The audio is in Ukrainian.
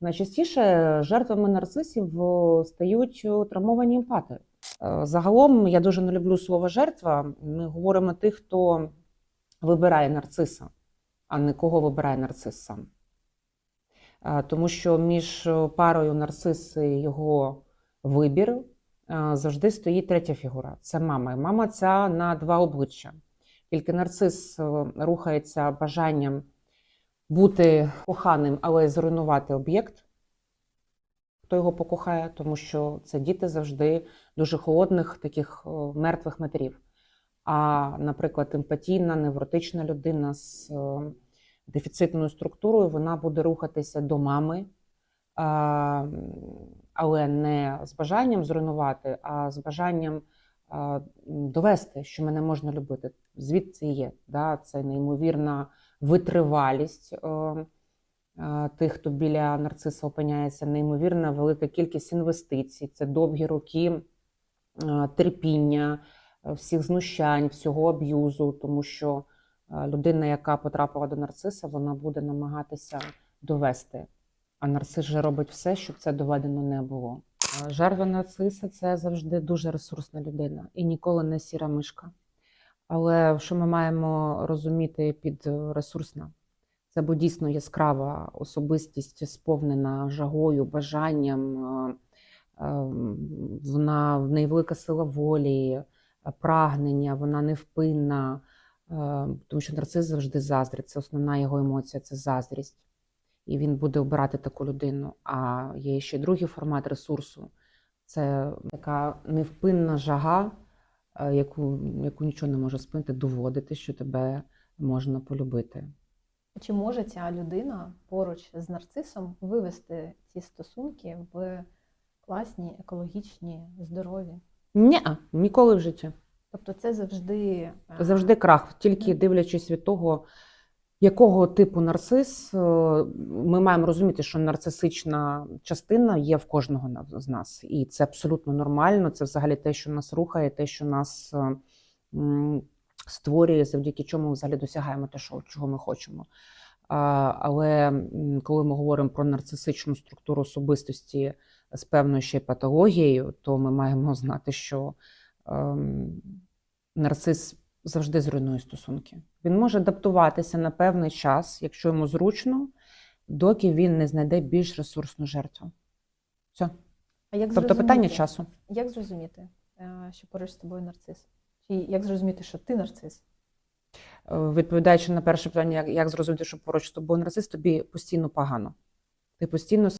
Найчастіше жертвами нарцисів е, стають е, травмовані емпати. Е, Загалом я дуже не люблю слово жертва. Ми говоримо тих, хто вибирає нарциса, а не кого вибирає нарцис сам. Тому що між парою нарцис і його вибір завжди стоїть третя фігура це мама. Мама ця на два обличчя. Тільки нарцис рухається бажанням бути коханим, але зруйнувати об'єкт, хто його покохає, тому що це діти завжди дуже холодних, таких е, мертвих матерів. А, наприклад, емпатійна, невротична людина з е, дефіцитною структурою, вона буде рухатися до мами, але не з бажанням зруйнувати, а з бажанням довести, що мене можна любити. Звідси є. Да? Це неймовірна витривалість е, е, тих, хто біля нарциса опиняється, неймовірна велика кількість інвестицій, це довгі роки е, терпіння, всіх знущань, всього аб'юзу, тому що людина, яка потрапила до нарциса, вона буде намагатися довести. А нарцис же робить все, щоб це доведено не було. Жертва нарциса це завжди дуже ресурсна людина і ніколи не сіра мишка. Але що ми маємо розуміти під е, ресурсна? Це бо дійсно яскрава особистість, сповнена жагою, бажанням. е, е, Вона в неї сила волі, е, прагнення, вона невпинна, тому що нарцис завжди заздрить. Це основна його емоція це заздрість. І він буде обирати таку людину. А є ще другий формат ресурсу це така невпинна жага яку, яку нічого не може спинити, доводити, що тебе можна полюбити. Чи може ця людина поруч з нарцисом вивести ці стосунки в класні, екологічні, здорові? Ні, ніколи в житті. Тобто це завжди е, Завжди крах, тільки дивлячись від того, якого типу нарцис. е, Ми маємо розуміти, що нарцисична частина є в кожного з нас, і це абсолютно нормально. Це взагалі те, що нас рухає, те, що нас е, створює, завдяки чому ми взагалі досягаємо те, що чого ми хочемо. Але коли ми говоримо про нарцисичну структуру особистості з певною ще патологією, то ми маємо знати, що ем, нарцис завжди зруйнує стосунки. Він може адаптуватися на певний час, якщо йому зручно, доки він не знайде більш ресурсну жертву. Все. А як Тобто питання часу. Як зрозуміти, е, що поруч з тобою нарцис? Чи як зрозуміти, що ти нарцис? Е, Відповідаючи на перше питання, як, як зрозуміти, що поруч з тобою нарцис, тобі постійно погано. Ти постійно